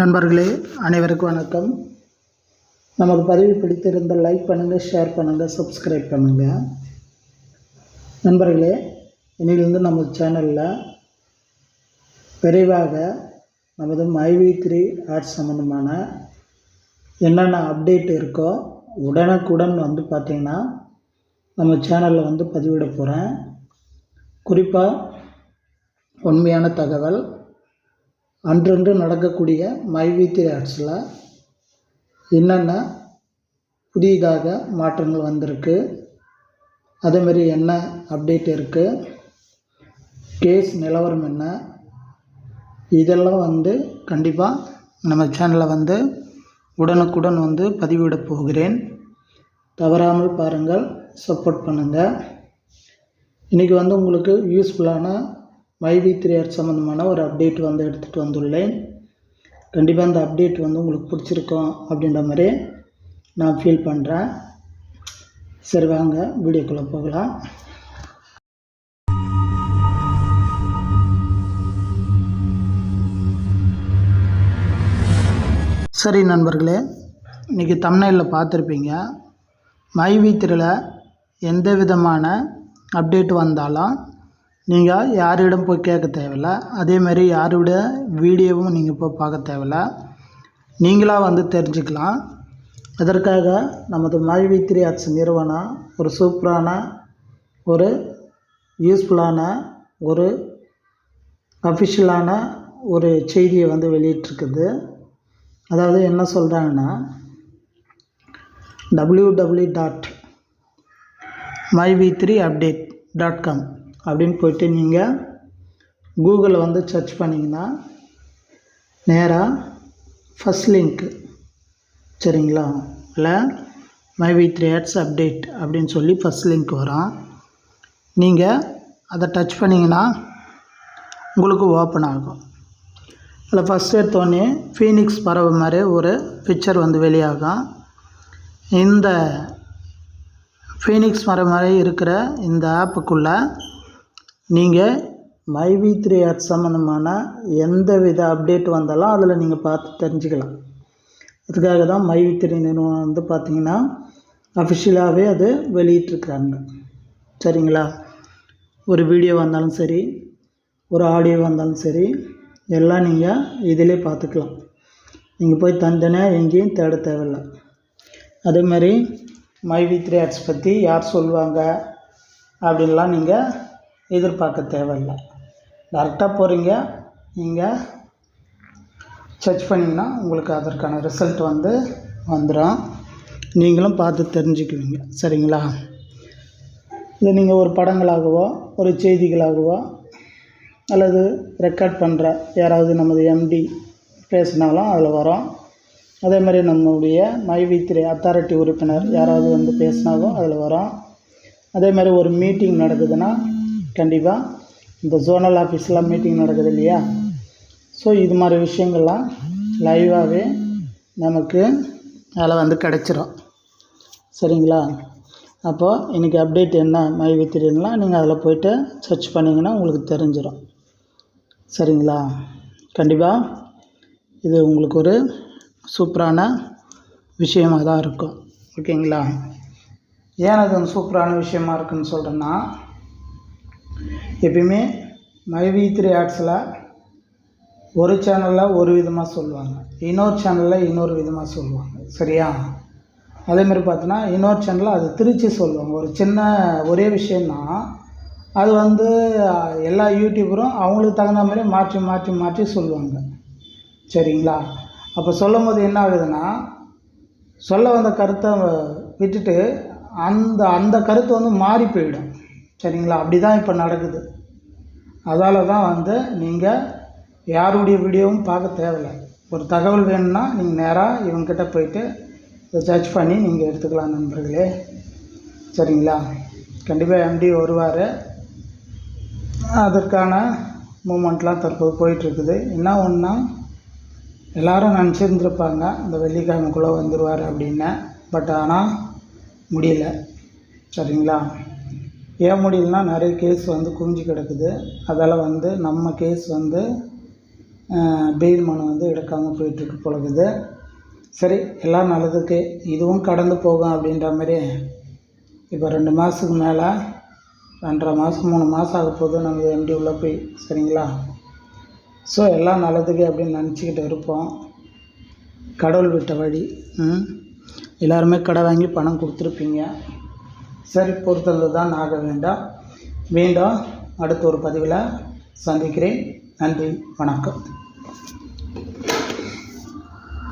நண்பர்களே அனைவருக்கும் வணக்கம். நமக்கு பதிவு பிடித்திருந்தால் லைக் பண்ணுங்கள் ஷேர் பண்ணுங்கள் சப்ஸ்கிரைப் பண்ணுங்கள் நண்பர்களே இன்னிலிருந்து நம்ம சேனலில் விரைவாக நமது மைவி த்ரீ ஆர்ட்ஸ் சம்மந்தமான என்னென்ன அப்டேட் இருக்கோ உடனுக்குடன் வந்து பார்த்திங்கன்னா நம்ம சேனலில் வந்து பதிவிட போகிறேன் குறிப்பாக உண்மையான தகவல் அன்றன்று நடக்கக்கூடிய மைவி த்ரீ ஆர்ட்ஸில் என்னென்ன புதிதாக மாற்றங்கள் வந்திருக்கு அதேமாரி என்ன அப்டேட் இருக்குது கேஸ் நிலவரம் என்ன இதெல்லாம் வந்து கண்டிப்பாக நம்ம சேனலில் வந்து உடனுக்குடன் வந்து பதிவிட போகிறேன். தவறாமல் பாருங்கள் சப்போர்ட் பண்ணுங்கள் இன்றைக்கி வந்து உங்களுக்கு யூஸ்ஃபுல்லான மைவி த்ரீ ஆர் சம்மந்தமான ஒரு அப்டேட் வந்து எடுத்துகிட்டு வந்துள்ளேன். கண்டிப்பாக அந்த அப்டேட் வந்து உங்களுக்கு பிடிச்சிருக்கும் அப்படின்ற மாதிரி நான் ஃபீல் பண்ணுறேன் சரி வாங்க வீடியோக்குள்ளே போகலாம். சரி நண்பர்களே இன்றைக்கி தமிழ்நாட்டில் பார்த்துருப்பீங்க. மைவி த்ரீல எந்த விதமான அப்டேட் வந்தாலும் நீங்கள் யாரிடம் போய் கேட்க தேவையில்ல. அதேமாரி யாரோட வீடியோவும் நீங்கள் போய் பார்க்க தேவையில்ல. நீங்களாக வந்து தெரிஞ்சுக்கலாம். அதற்காக நமது மைவி த்ரீ ஆர்ட்ஸ் நிறுவனம் ஒரு சூப்பரான ஒரு யூஸ்ஃபுல்லான ஒரு அஃபிஷியலான ஒரு செய்தியை வந்து வெளியிட்ருக்குது அதாவது என்ன சொல்கிறாங்கன்னா W W dot my v three update dot com அப்படின்னு போயிட்டு நீங்கள் கூகுளில் வந்து சர்ச் பண்ணிங்கன்னா நேராக ஃபஸ்ட் லிங்க்கு சரிங்களா? இல்லை my V three ads update அப்படின்னு சொல்லி ஃபஸ்ட் லிங்க் வரும். நீங்கள் அதை டச் பண்ணிங்கன்னா உங்களுக்கு ஓப்பன் ஆகும். அதில் ஃபஸ்ட் எடுத்தோடனே ஃபீனிக்ஸ் பறவை மாதிரி ஒரு பிக்சர் வந்து வெளியாகும். இந்த ஃபீனிக்ஸ் மரம் மாதிரி இருக்கிற இந்த ஆப்புக்குள்ளே நீங்கள் மை வி த்ரீ ஆட் சம்மந்தமான எந்த வித அப்டேட் வந்தாலும் அதில் நீங்கள் பார்த்து தெரிஞ்சுக்கலாம். அதுக்காக தான் மைவி த்ரீ நிறுவனம் வந்து பார்த்திங்கன்னா அஃபிஷியலாகவே அது வெளியிட்ருக்குறாங்க சரிங்களா? ஒரு வீடியோ வந்தாலும் சரி ஒரு ஆடியோ வந்தாலும் சரி எல்லாம் நீங்கள் இதிலே பார்த்துக்கலாம். நீங்கள் போய் தனித்தனியாக எங்கேயும் தேட தேவையில்லை. அதே மாதிரி மைவி த்ரீ ஆட்ஸ் பற்றி யார் சொல்லுவாங்க? அப்படின்லாம் நீங்கள் எதிர்பார்க்க தேவையில்லை. டேரெக்டாக போகிறீங்க நீங்கள் சர்ச் பண்ணிங்கன்னா உங்களுக்கு அதற்கான ரிசல்ட் வந்து வந்துடும் நீங்களும் பார்த்து தெரிஞ்சுக்குவீங்க. சரிங்களா? இதை நீங்கள் ஒரு படங்களாகவோ ஒரு செய்திகளாகவோ அல்லது ரெக்கார்ட் பண்ணுற யாராவது நமது எம்டி பேசினாலும் அதில் வரும். அதே மாதிரி நம்மளுடைய மைவி த்ரீ அத்தாரிட்டி உறுப்பினர் யாராவது வந்து பேசினாலும் அதில் வரும். அதே மாதிரி ஒரு மீட்டிங் நடக்குதுன்னா கண்டிப்பாக இந்த ஜோனல் ஆஃபீஸ்லாம் மீட்டிங் நடக்குது இல்லையா? ஸோ இது மாதிரி விஷயங்கள்லாம் லைவாகவே நமக்கு அதில் வந்து கிடச்சிரும். சரிங்களா? அப்போது இன்றைக்கி அப்டேட் என்ன மை வித்திரின்லாம் நீங்கள் அதில் போய்ட்டு சர்ச் பண்ணிங்கன்னா உங்களுக்கு தெரிஞ்சிடும் சரிங்களா? கண்டிப்பாக இது உங்களுக்கு ஒரு சூப்பரான விஷயமாக தான் இருக்கும். ஓகேங்களா? ஏன் அது சூப்பரான விஷயமா இருக்குன்னு சொல்கிறேன்னா எப்பயுமே மைவி த்ரீ ஆட்ஸில் ஒரு சேனலில் ஒரு விதமாக சொல்லுவாங்க. இன்னொரு சேனலில் இன்னொரு விதமாக சொல்லுவாங்க. சரியா? அதேமாதிரி பார்த்தோன்னா இன்னொரு சேனலில் அது திருச்சி சொல்லுவாங்க. ஒரு சின்ன ஒரே விஷயம்னா அது வந்து எல்லா யூடியூபரும் அவங்களுக்கு தகுந்த மாதிரி மாற்றி மாற்றி மாற்றி சொல்லுவாங்க. சரிங்களா? அப்போ சொல்லும் போது என்ன ஆகுதுன்னா சொல்ல வந்த கருத்தை விட்டுட்டு அந்த அந்த கருத்து வந்து மாறி போயிடும். சரிங்களா? அப்படி தான் இப்போ நடக்குது. அதால் தான் வந்து நீங்கள் யாருடைய வீடியோவும் பார்க்க தேவையில்லை. ஒரு தகவல் வேணும்னா நீங்கள் நேராக இவங்ககிட்ட போயிட்டு இதை சர்ச் பண்ணி நீங்கள் எடுத்துக்கலாம் நண்பர்களே. சரிங்களா? கண்டிப்பாக எம்டி வருவார். அதற்கான மூமெண்ட்லாம் தற்போது போயிட்டுருக்குது. என்ன ஒன்றா எல்லோரும் நினச்சிருந்துருப்பாங்க இந்த வெள்ளிக்கிழமைக்குள்ளே வந்துடுவார் அப்படின்னு. பட் ஆனால் முடியல. சரிங்களா? ஏன் நிறைய கேஸ் வந்து குவிஞ்சு கிடக்குது. அதால் வந்து நம்ம கேஸ் வந்து பெயில் மனு வந்து எடுக்காமல் போயிட்டுருக்கு பொழுது சரி எல்லாம் நல்லதுக்கு இதுவும் கடந்து போகும் அப்படின்ற மாதிரி இப்போ ரெண்டு மாதத்துக்கு மேலே ரெண்டரை மாதம் மூணு மாதம் ஆக போகுது. நம்ம எம்டி உள்ளே போய் சரிங்களா? ஸோ எல்லாம் நல்லதுக்கு அப்படின்னு நினச்சிக்கிட்டு இருப்போம். கடவுள் விட்ட வழி ம்? எல்லாருமே கடை வாங்கி பணம் கொடுத்துருப்பீங்க. சரி பொறுத்தது தான் ஆக வேண்டாம். மீண்டும் அடுத்த ஒரு பதிவில் சந்திக்கிறேன். நன்றி வணக்கம்.